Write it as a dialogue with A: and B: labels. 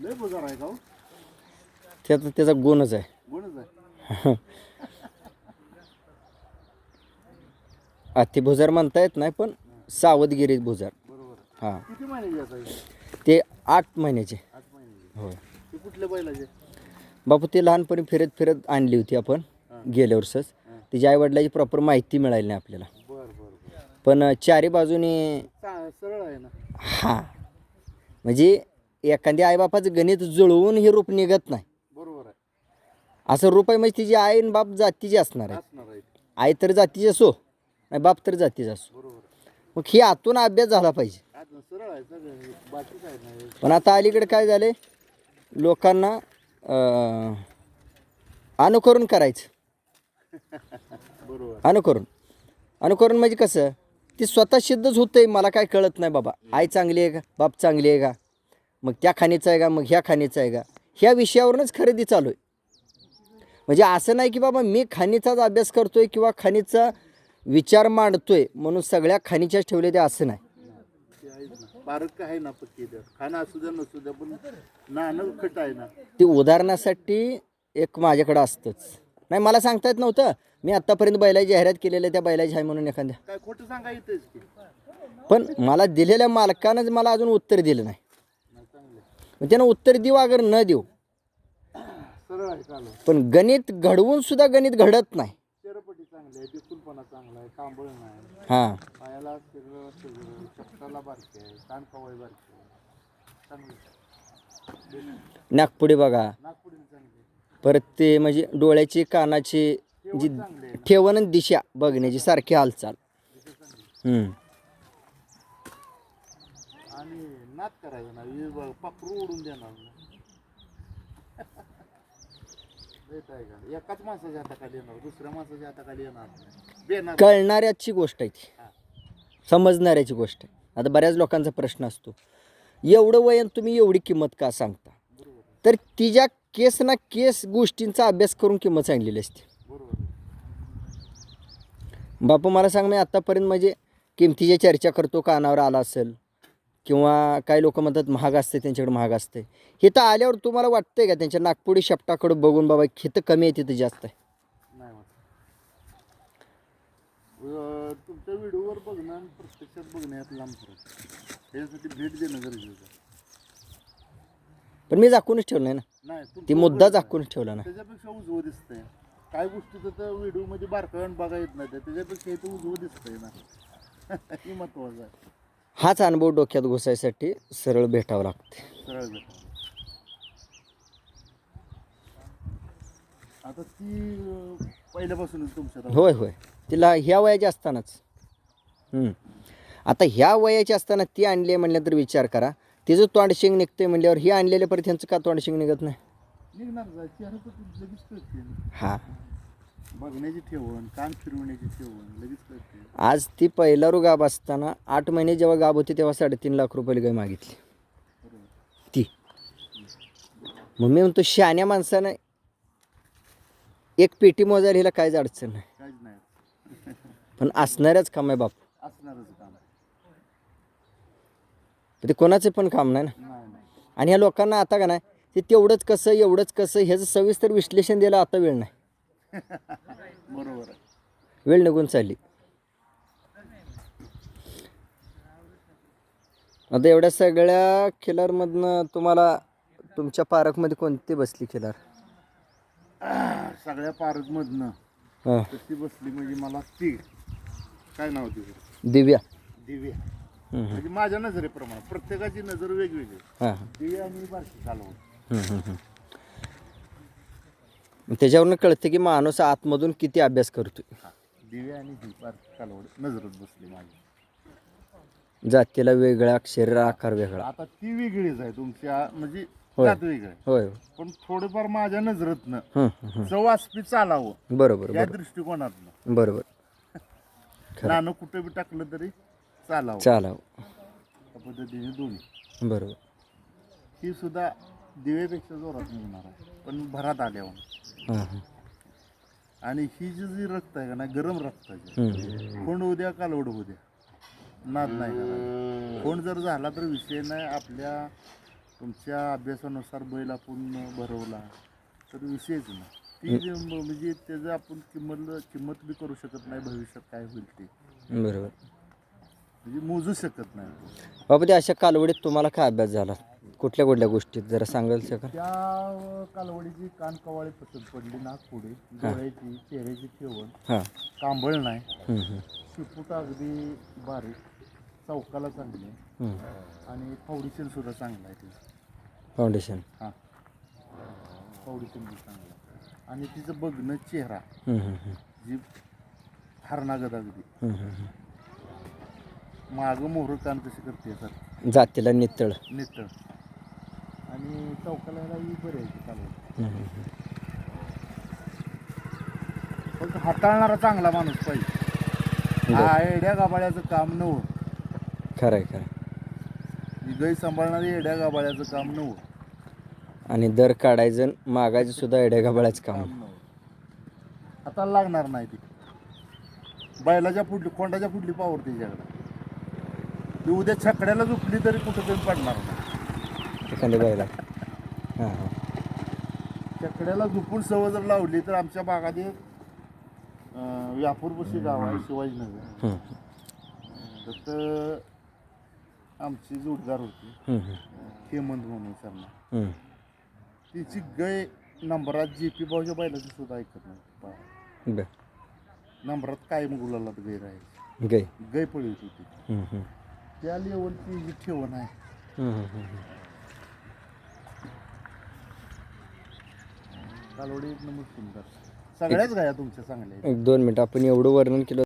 A: लय बजार आहे का हो?
B: त्याचा त्याचा गुणच आहे.
A: गुणच आहे.
B: भुजार म्हणता येत नाही पण सावधगिरी भुजार.
A: बरोबर.
B: हां.
A: किती
B: ते आठ महिन्याचे.
A: आठ
B: होय.
A: ते कुठल्या बैलाचे?
B: बापू ते लहानपणी फिरत फिरत आणली होती आपण गेल्या वर्षच. तिच्या आईवडिलाची प्रॉपर माहिती मिळाली नाही आपल्याला.
A: बर बर बर.
B: पण चारी बाजूने
A: चा- सरळ आहे ना?
B: हा. म्हणजे एखाद्या आईबापाचं गणित जुळवून हे रूप निघत नाही.
A: बरोबर आहे.
B: असं रूप आहे म्हणजे तिची आई आणि बाप जातीची असणार आहे
A: असणार आहे
B: आई तर जातीची असो नाही बाप तर जातीचा असो.
A: बरोबर आहे.
B: मग ही आतून अभ्यास झाला पाहिजे.
A: आज सरळ आहे सगळं बाकी काय नाही
B: पण आता अलीकडे काय झाले लोकांना अं, अनुकरण करायचं.
A: बरोबर.
B: अनुकरण. अनुकरण म्हणजे कसं? ती स्वतः सिद्धच होतंय मला काय कळत नाही बाबा. आई चांगली आहे का? बाप चांगली आहे का? मग त्या खाणीचं आहे का? मग ह्या खाणीचं आहे का? ह्या विषयावरूनच खरेदी चालू आहे. म्हणजे असं नाही की बाबा मी खाणीचाच अभ्यास करतोय किंवा खाणीचा विचार मांडतोय म्हणून सगळ्या खाणीच्याच ठेवले ते असं नाही.
A: ते आहेच ना बारक आहे ना पक्की त्यात? खाणं असू द्या नसू द्या पण नाणं खट आहे ना.
B: ते उदाहरणासाठी एक माझ्याकडं असतंच. नाही मला सांगता येत नव्हतं. मी आत्तापर्यंत बैलाची जाहिरात केलेल्या त्या बैलाची आहे म्हणून एखाद्या.
A: काय खोटं
B: पण मला दिलेल्या मालकानंच मला अजून उत्तर दिलं नाही.
A: आहे.
B: मग त्यानं उत्तर देऊ अगर न देऊ? पण गणित घडवून सुद्धा गणित घडत नाही. हां. नागपुडी बघा. परत ते म्हणजे डोळ्याची कानाची जी ठेवण दिशा बघण्याची सारखी हालचाल. हम्म.
A: करायचं ना बघ, पाखरू उडून देणार ना. एकाच माणसाच्या हाताखाली येणार दुसऱ्या माणसाच्या हाताखाली येणार
B: कळणाऱ्याची गोष्ट आहे ती. समजणाऱ्याची गोष्ट आहे. आता बऱ्याच लोकांचा प्रश्न असतो एवढं वयन तुम्ही एवढी किंमत का सांगता? तर तिच्या केस ना केस गोष्टींचा अभ्यास करून किंमत सांगलेली असते. बापू मला सांग मी आत्तापर्यंत म्हणजे किमतीची चर्चा करतो कानावर आला असेल किंवा काही लोक म्हणतात महाग असते त्यांच्याकडे महाग असते. हिथं आल्यावर तुम्हाला वाटतंय का त्यांच्या नागपुडी शेपटाकडे बघून बाबा हिथं कमी आहे तिथं जास्त? आहे
A: नाही वाटत. तुमच्या व्हिडिओवर बघणं आणि प्रत्यक्षात बघणं यात लांब फरक. त्याच्यासाठी भेट देणं गरजेचं आहे.
B: पण मी झाकूनच ठेवलं नाही ना.
A: नाही
B: ती मुद्दा. झाकूनच ठेवला ना.
A: त्याच्यापेक्षा उजवं दिसतंय. काय गोष्टी तर व्हिडिओमध्ये बारकाव्यानं बघा येत नाही त्याच्यापेक्षा इथं उजवं दिसतंय ना. हे महत्वाचं आहे.
B: हाच अनुभव डोक्यात घुसायसाठी सरळ भेटावं लागते.
A: सरळ आता ती अं, पहिल्यापासूनच तुमच्यात आहे.
B: होय होय. तिला ह्या वयाची असतानाच. हम्म. आता ह्या वयाची असताना ती आणली आहे म्हणल्यानंतर विचार करा. तिचं तोंडशिंग निघते म्हणल्यावर ही आणलेले परत त्यांचं का तोंडशिंग निघत नाही?
A: निघणार तर लगेच कळते.
B: हां.
A: बघण्याची ठेवण कान फिरवण्याची ठेवण लगेच कळते
B: आज ती पहिला रू गाब असताना आठ महिने जेव्हा गाब होती तेव्हा साडेतीन लाख रुपये गाय मागितली. ती. मग मी म्हणतो शहाण्या माणसानं एक पेटी मोजायला हिला काहीच अडचण नाही.
A: काहीच नाही.
B: पण असणाऱ्याच काम आहे बाप.
A: असणारच काम
B: ते कोणाचं पण काम नाही ना.
A: नाही नाही.
B: आणि ह्या लोकांना आता का नाही ते तेवढंच कसं एवढंच कसं ह्याचं सविस्तर विश्लेषण द्यायला आता वेळ नाही.
A: बरोबर
B: वेळ निघून चालली. आता एवढ्या सगळ्या खिलारमधनं तुम्हाला तुमच्या पार्कमध्ये कोणती बसली खिलार?
A: सगळ्या पारक मधनं
B: हां.
A: कशी बसली म्हणजे मला ती. काय नाव तिचं?
B: दिव्या.
A: दिव्या.
B: हम्म, हम्म.
A: म्हणजे माझ्या नजरेप्रमाणे प्रत्येकाची नजर वेगवेगळी.
B: हां.
A: दिव्या आणि
B: हम्म, हम्म, हम्म. त्याच्यावरनं कळतं की माणूस आतमधून किती अभ्यास करतोय.
A: हा. दिव्या आणि ही नजरच बसली माझी.
B: जातीला वेगळा शरीर आकार वेगळा.
A: आता ती वेगळीच आहे तुमच्या म्हणजे
B: होय.
A: जात वेगळं आहे.
B: होय.
A: पण थोडंफार माझ्या नजरेतनं
B: हम्म,
A: चवास्पी चालावं.
B: बरोबर
A: या
B: बरोबर.
A: दृष्टिकोनातनं.
B: बरोबर. खरं.
A: नाणं कुठं बी टाकलं तरी चालावं.
B: चालाव.
A: त्या पद्धतीने दोन्ही.
B: बरोबर.
A: ही सुद्धा दिव्यापेक्षा जोरात निघणार आहे. पण भरात आल्यावर.
B: हां हां.
A: आणि ही जी जी रक्त आहे का ना गरम रक्ताची.
B: हम्म.
A: खोंड उद्या कालवड उद्या नाद नाही करायचा खोंड जर झाला तर विषय नाही. आपल्या तुमच्या अभ्यासानुसार बैल आपण भरवला तर विषयच ना ती जे म- म्हणजे त्याचं आपण किंमत किंमत बी करू शकत नाही भविष्यात काय होईल ते.
B: बरोबर.
A: म्हणजे मोजू शकत नाही.
B: बाबा ते अशा कालवडीत तुम्हाला काय अभ्यास झाला? कुठल्या कुठल्या गोष्टीत जरा सांगाल का
A: त्या कालवडीची कान कवाळी पसंत पडली नाक पुढे डोळ्याची चेहऱ्याची ठेवण.
B: हां.
A: कांबळ नाही. शिपूट अगदी बारीक चौकाला चांगली आहे. आणि फाउंडेशन सुद्धा चांगलं आहे ते.
B: फाउंडेशन.
A: हां. फाउंडेशन बी चांगलं आहे. आणि तिचं बघणं चेहरा. जी हरणागत अगदी. मागं मोहर कान कशी करते सर.
B: जातीला नितळ.
A: नितळ. आणि चौकाला ह्याला ही बरी आहे
B: हम्म.
A: फक्त हाताळणारा चांगला माणूस पाहिजे. हा एड्या गाबाळ्याचं काम नव्हतं
B: खरं आहे खरं आहे.
A: ही सांभाळणारी एड्या गाबाळ्याचं काम नव्हतं
B: आणि दर काढायचं मागायचं सुद्धा एड्या गाबाळ्याचं काम.
A: काम नव्हतं हाताला लागणार नाही ती. बैलाच्या पुढली कोंडाच्या पुढली पावर त्याच्याकडे ती उद्या छकड्याला झुकली तरी कुठं तरी पडणार नाही.
B: हां हां.
A: छकड्याला झुपून सवय जर लावली तर आमच्या भागात एक अं, व्यापूरपशी गाव आहे शिवाजीनगर.
B: हम्म,
A: तर आमची जोडदार होती. हेमंत म्हणून सरना.
B: हम्म.
A: तिची गय नंबरात जी पी भाऊच्या बैलाची सुद्धा ऐकत नाही.
B: बर.
A: नंबरात काय गुलाला गै राहायची
B: गै
A: गय पळी होती. त्या लेवलची जी ठेवण आहे सुंदर. सगळ्याच गाया तुमच्या चांगल्या आहेत.
B: एक दोन मिनिट आपण एवढं वर्णन केलं